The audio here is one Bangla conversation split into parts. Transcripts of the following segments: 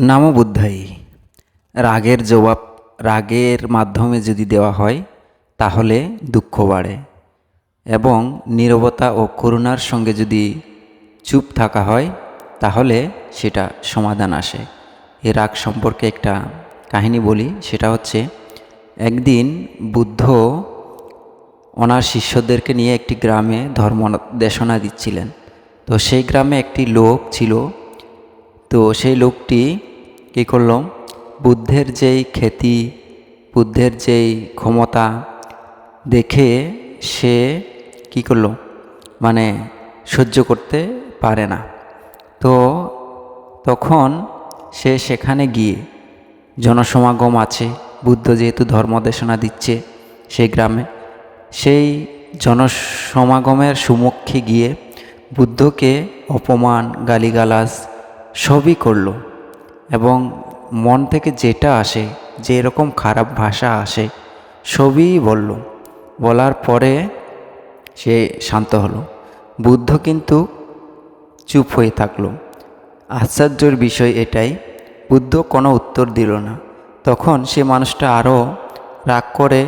নামো বুদ্ধাই রাগের জবাব, রাগের মাধ্যমে যদি দেওয়া হয়, তাহলে দুঃখ বাড়ে। এবং নীরবতা ও করুণার সঙ্গে যদি চুপ থাকা হয়, তাহলে সেটা সমাধান আসে। এই রাগ সম্পর্কে একটা কাহিনী বলি, সেটা হচ্ছে, একদিন বুদ্ধ ওনার শিষ্যদেরকে নিয়ে একটি গ্রামে ধর্ম দেশনা দিচ্ছিলেন। তো সেই গ্রামে একটি লোক ছিল তো সেই লোকটি কী করল? বুদ্ধের যেই খ্যাতি, বুদ্ধের যেই ক্ষমতা দেখে সে কী করল? মানে সহ্য করতে পারে না। তো তখন সে সেখানে গিয়ে জনসমাগম আছে, বুদ্ধ যেহেতু ধর্মদেশনা দিচ্ছে সেই গ্রামে, সেই জনসমাগমের সুমুখে গিয়ে বুদ্ধকে অপমান, গালিগালাজ সবই করল এবং মন থেকে যেটা আসে যে এরকম খারাপ ভাষা আসে, সবই বলল। বলার পরে সে শান্ত হলো। বুদ্ধ কিন্তু চুপ হয়ে থাকল। আশ্চর্যের বিষয় এটাই, বুদ্ধ কোনো উত্তর দিল না। তখন সে মানুষটা আরও রাগ করে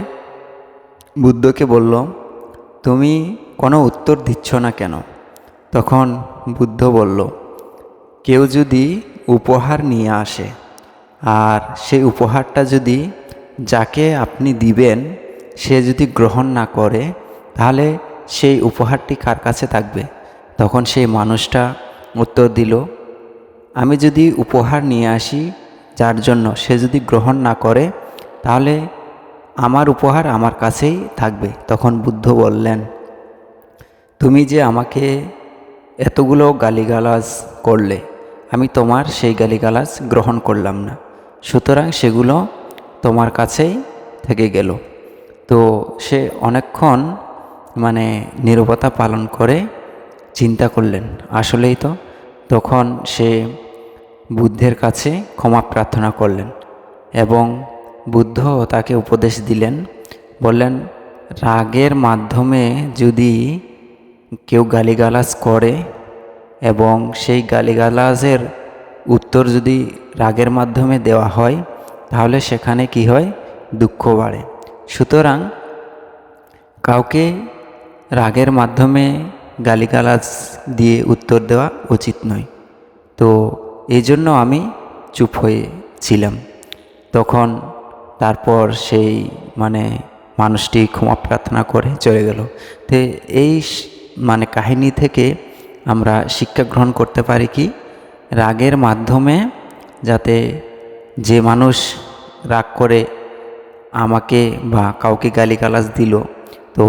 বুদ্ধকে বলল, তুমি কোনো উত্তর দিচ্ছ না কেন? তখন বুদ্ধ বলল কেউ যদি উপহার নিয়ে আসে, আর সেই উপহারটা যদি যাকে আপনি দিবেন, সে যদি গ্রহণ না করে, তাহলে সেই উপহারটি কার কাছে থাকবে? তখন সেই মানুষটা উত্তর দিল, আমি যদি উপহার নিয়ে আসি, যার জন্য সে যদি গ্রহণ না করে, তাহলে আমার উপহার আমার কাছেই থাকবে। তখন বুদ্ধ বললেন, তুমি যে আমাকে এতগুলো গালিগালাজ করলে আমি তোমার সেই গালিগালাজ গ্রহণ করলাম না। সুতরাং সেগুলো তোমার কাছেই থেকে গেল। তো সে অনেকক্ষণ মানে নীরবতা পালন করে চিন্তা করলেন। আসলেই তো, তখন সে বুদ্ধের কাছে ক্ষমা প্রার্থনা করলেন এবং বুদ্ধ তাকে উপদেশ দিলেন, বললেন, রাগের মাধ্যমে যদি কেউ গালিগালাজ করে এবং সেই গালিগালাজের উত্তর যদি রাগের মাধ্যমে দেওয়া হয়, তাহলে সেখানে কি হয়? দুঃখ বাড়ে। সুতরাং কাউকে রাগের মাধ্যমে গালিগালাজ দিয়ে উত্তর দেওয়া উচিত নয়। তো এই জন্য আমি চুপ হয়েছিলাম তখন তারপর সেই মানে মানুষটি ক্ষমা প্রার্থনা করে চলে গেল। তো এই মানে কাহিনী থেকে আমরা শিক্ষা গ্রহণ করতে পারি কি? রাগের মাধ্যমে যাতে যে মানুষ রাগ করে আমাকে বা কাউকে গালিগালাজ দিল, তো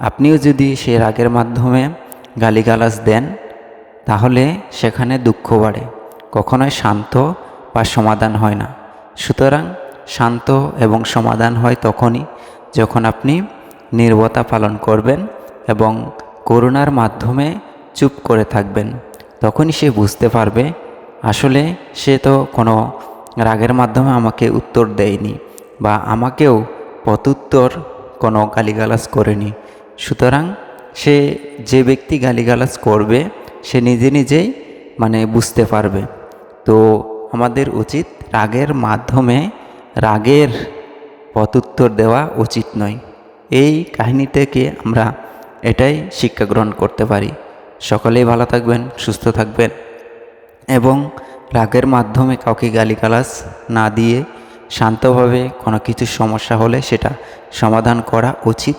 আপনিও যদি সে রাগের মাধ্যমে গালিগালাজ দেন, তাহলে সেখানে দুঃখ বাড়ে, কখনোই শান্ত বা সমাধান হয় না। সুতরাং শান্ত এবং সমাধান হয় তখনই যখন আপনি নির্বতা পালন করবেন এবং করুণার মাধ্যমে চুপ করে থাকবেন। তখনই সে বুঝতে পারবে, আসলে সে তো কোনো রাগের মাধ্যমে আমাকে উত্তর দেয়নি বা আমাকেও প্রত্যুত্তর কোনো গালিগালাজ করেনি। সুতরাং সে যে ব্যক্তি গালিগালাজ করবে, সে নিজে নিজেই মানে বুঝতে পারবে। তো আমাদের উচিত রাগের মাধ্যমে রাগের প্রত্যুত্তর দেওয়া উচিত নয়। এই কাহিনী থেকে আমরা এটাই শিক্ষা গ্রহণ করতে পারি। সকলেই ভালো থাকবেন, সুস্থ থাকবেন এবং রাগের মাধ্যমে কাউকে গালিগালাজ না দিয়ে শান্তভাবে কোনো কিছু সমস্যা হলে সেটা সমাধান করা উচিত।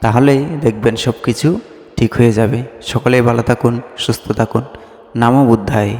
তাহলেই দেখবেন সব কিছু ঠিক হয়ে যাবে। সকলেই ভালো থাকুন, সুস্থ থাকুন। নামো বুদ্ধায়।